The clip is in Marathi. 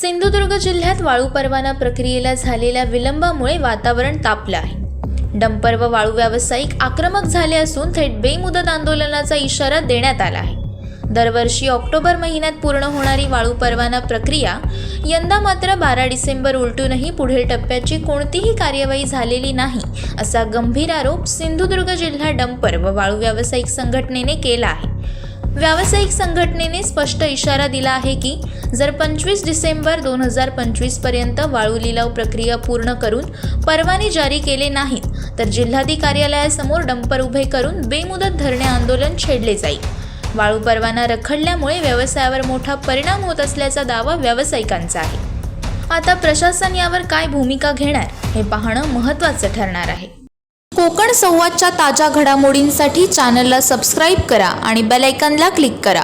सिंधुदुर्ग जिल्ह्यात वाळू परवाना प्रक्रियेला झालेल्या विलंबामुळे वातावरण तापलं आहे. डंपर व वाळू व्यावसायिक आक्रमक झाले असून थेट बेमुदत आंदोलनाचा इशारा देण्यात आला आहे. दरवर्षी ऑक्टोबर महिन्यात पूर्ण होणारी वाळू परवाना प्रक्रिया यंदा मात्र बारा डिसेंबर उलटूनही पुढील टप्प्याची कोणतीही कार्यवाही झालेली नाही असा गंभीर आरोप सिंधुदुर्ग जिल्हा डंपर व वाळू व्यावसायिक संघटनेने केला आहे. व्यावसायिक संघटनेने स्पष्ट इशारा दिला आहे की जर पंचवीस डिसेंबर दोन हजार पंचवीसपर्यंत वाळू लिलाव प्रक्रिया पूर्ण करून परवाने जारी केले नाहीत तर जिल्हाधिकारी कार्यालयासमोर डंपर उभे करून बेमुदत धरणे आंदोलन छेडले जाईल. वाळू परवाना रखडल्यामुळे व्यवसायावर मोठा परिणाम होत असल्याचा दावा व्यावसायिकांचा आहे. आता प्रशासन यावर काय भूमिका घेणार हे पाहणं महत्त्वाचं ठरणार आहे. कोकण संवादच्या ताज्या घडामोडींसाठी चॅनलला सबस्क्राईब करा आणि बेलायकनला क्लिक करा.